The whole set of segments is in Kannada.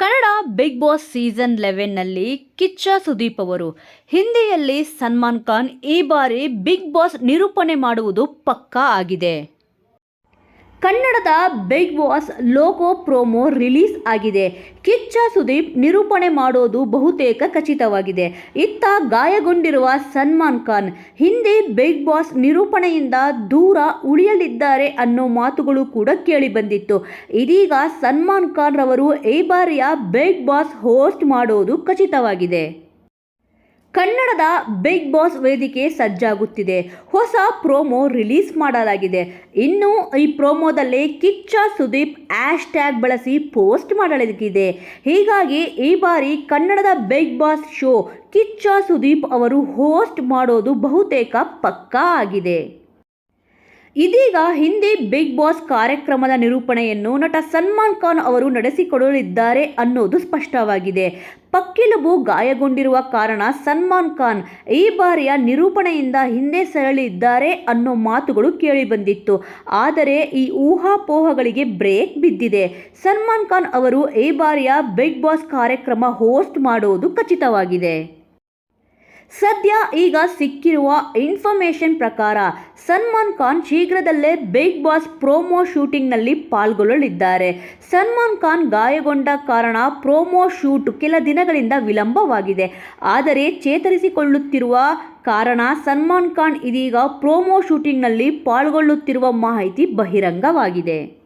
ಕನ್ನಡ ಬಿಗ್ ಬಾಸ್ ಸೀಸನ್ ಲೆವೆನ್ನಲ್ಲಿ ಕಿಚ್ಚ ಸುದೀಪ್ ಅವರು. ಹಿಂದಿಯಲ್ಲಿ ಸಲ್ಮಾನ್ ಖಾನ್ ಈ ಬಾರಿ ಬಿಗ್ ಬಾಸ್ ನಿರೂಪಣೆ ಮಾಡುವುದು ಪಕ್ಕಾ ಆಗಿದೆ. ಕನ್ನಡದ Big Boss logo promo release ಆಗಿದೆ. ಕಿಚ್ಚ ಸುದೀಪ್ ನಿರೂಪಣೆ ಮಾಡೋದು ಬಹುತೇಕ ಖಚಿತವಾಗಿದೆ. ಇತ್ತ ಗಾಯಗೊಂಡಿರುವ ಸಲ್ಮಾನ್ ಖಾನ್, ಹಿಂದೆ ಬಿಗ್ ಬಾಸ್ ನಿರೂಪಣೆಯಿಂದ ದೂರ ಉಳಿಯಲಿದ್ದಾರೆ ಅನ್ನೋ ಮಾತುಗಳು ಕೂಡ ಕೇಳಿಬಂದಿತ್ತು ಇದೀಗ ಸಲ್ಮಾನ್ ಖಾನ್ ರವರು ಈ ಬಾರಿಯ ಬಿಗ್ ಬಾಸ್ ಹೋಸ್ಟ್ ಮಾಡೋದು ಖಚಿತವಾಗಿದೆ. ಕನ್ನಡದ ಬಿಗ್ ಬಾಸ್ ವೇದಿಕೆ ಸಜ್ಜಾಗುತ್ತಿದೆ. ಹೊಸ ಪ್ರೋಮೋ ರಿಲೀಸ್ ಮಾಡಲಾಗಿದೆ. ಇನ್ನು ಈ ಪ್ರೋಮೋದಲ್ಲಿ ಕಿಚ್ಚ ಸುದೀಪ್ ಆ್ಯಶ್ ಟ್ಯಾಗ್ ಬಳಸಿ ಪೋಸ್ಟ್ ಮಾಡಲಾಗಿದೆ ಹೀಗಾಗಿ ಈ ಬಾರಿ ಕನ್ನಡದ Big Boss show Kichcha Sudeep ಅವರು ಹೋಸ್ಟ್ ಮಾಡೋದು ಬಹುತೇಕ ಪಕ್ಕಾ ಆಗಿದೆ. ಇದೀಗ ಹಿಂದಿ ಬಿಗ್ ಬಾಸ್ ಕಾರ್ಯಕ್ರಮದ ನಿರೂಪಣೆಯನ್ನು ನಟ ಸಲ್ಮಾನ್ ಖಾನ್ ಅವರು ನಡೆಸಿಕೊಡಲಿದ್ದಾರೆ ಅನ್ನೋದು ಸ್ಪಷ್ಟವಾಗಿದೆ. ಪಕ್ಕಿಲುಬು ಗಾಯಗೊಂಡಿರುವ ಕಾರಣ ಸಲ್ಮಾನ್ ಖಾನ್ ಈ ಬಾರಿಯ ನಿರೂಪಣೆಯಿಂದ ಹಿಂದೆ ಸರಳಿದ್ದಾರೆ ಅನ್ನೋ ಮಾತುಗಳು ಕೇಳಿಬಂದಿತ್ತು. ಆದರೆ ಈ ಊಹಾಪೋಹಗಳಿಗೆ ಬ್ರೇಕ್ ಬಿದ್ದಿದೆ. ಸಲ್ಮಾನ್ ಖಾನ್ ಅವರು ಈ ಬಾರಿಯ ಬಿಗ್ ಬಾಸ್ ಕಾರ್ಯಕ್ರಮ ಹೋಸ್ಟ್ ಮಾಡುವುದು ಖಚಿತವಾಗಿದೆ. ಸದ್ಯ ಈಗ ಸಿಕ್ಕಿರುವ ಇನ್ಫಾರ್ಮೇಷನ್ ಪ್ರಕಾರ ಸಲ್ಮಾನ್ ಖಾನ್ ಶೀಘ್ರದಲ್ಲೇ ಬಿಗ್ ಬಾಸ್ ಪ್ರೋಮೋ ಶೂಟಿಂಗ್ನಲ್ಲಿ ಪಾಲ್ಗೊಳ್ಳಲಿದ್ದಾರೆ. ಸಲ್ಮಾನ್ ಖಾನ್ ಗಾಯಗೊಂಡ ಕಾರಣ ಪ್ರೋಮೋ ಶೂಟ್ ಕೆಲ ದಿನಗಳಿಂದ ವಿಳಂಬವಾಗಿದೆ. ಆದರೆ ಚೇತರಿಸಿಕೊಳ್ಳುತ್ತಿರುವ ಕಾರಣ ಸಲ್ಮಾನ್ ಖಾನ್ ಇದೀಗ ಪ್ರೋಮೋ ಶೂಟಿಂಗ್ನಲ್ಲಿ ಪಾಲ್ಗೊಳ್ಳುತ್ತಿರುವ ಮಾಹಿತಿ ಬಹಿರಂಗವಾಗಿದೆ.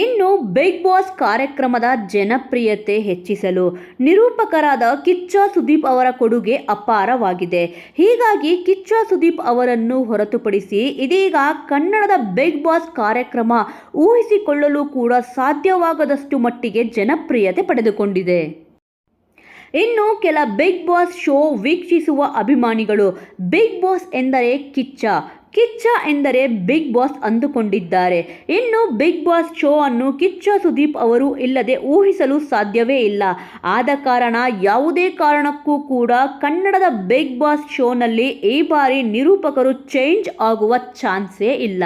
ಇನ್ನು ಬಿಗ್ ಬಾಸ್ ಕಾರ್ಯಕ್ರಮದ ಜನಪ್ರಿಯತೆ ಹೆಚ್ಚಿಸಲು ನಿರೂಪಕರಾದ ಕಿಚ್ಚ ಸುದೀಪ್ ಅವರ ಕೊಡುಗೆ ಅಪಾರವಾಗಿದೆ. ಹೀಗಾಗಿ ಕಿಚ್ಚ ಸುದೀಪ್ ಅವರನ್ನು ಹೊರತುಪಡಿಸಿ ಇದೀಗ ಕನ್ನಡದ ಬಿಗ್ ಬಾಸ್ ಕಾರ್ಯಕ್ರಮ ಊಹಿಸಿಕೊಳ್ಳಲು ಕೂಡ ಸಾಧ್ಯವಾಗದಷ್ಟು ಮಟ್ಟಿಗೆ ಜನಪ್ರಿಯತೆ ಪಡೆದುಕೊಂಡಿದೆ. ಇನ್ನು ಕೆಲ ಬಿಗ್ ಬಾಸ್ ಶೋ ವೀಕ್ಷಿಸುವ ಅಭಿಮಾನಿಗಳು ಬಿಗ್ ಬಾಸ್ ಎಂದರೆ ಕಿಚ್ಚ ಕಿಚ್ಚ ಎಂದರೆ ಬಿಗ್ ಬಾಸ್ ಅಂದುಕೊಂಡಿದ್ದಾರೆ. ಇನ್ನು ಬಿಗ್ ಬಾಸ್ ಶೋ ಅನ್ನು ಕಿಚ್ಚ ಸುದೀಪ್ ಅವರು ಇಲ್ಲದೆ ಊಹಿಸಲು ಸಾಧ್ಯವೇ ಇಲ್ಲ. ಆದ ಕಾರಣ ಯಾವುದೇ ಕಾರಣಕ್ಕೂ ಕೂಡ ಕನ್ನಡದ ಬಿಗ್ ಬಾಸ್ ಶೋನಲ್ಲಿ ಈ ಬಾರಿ ನಿರೂಪಕರು ಚೇಂಜ್ ಆಗುವ ಚಾನ್ಸೇ ಇಲ್ಲ.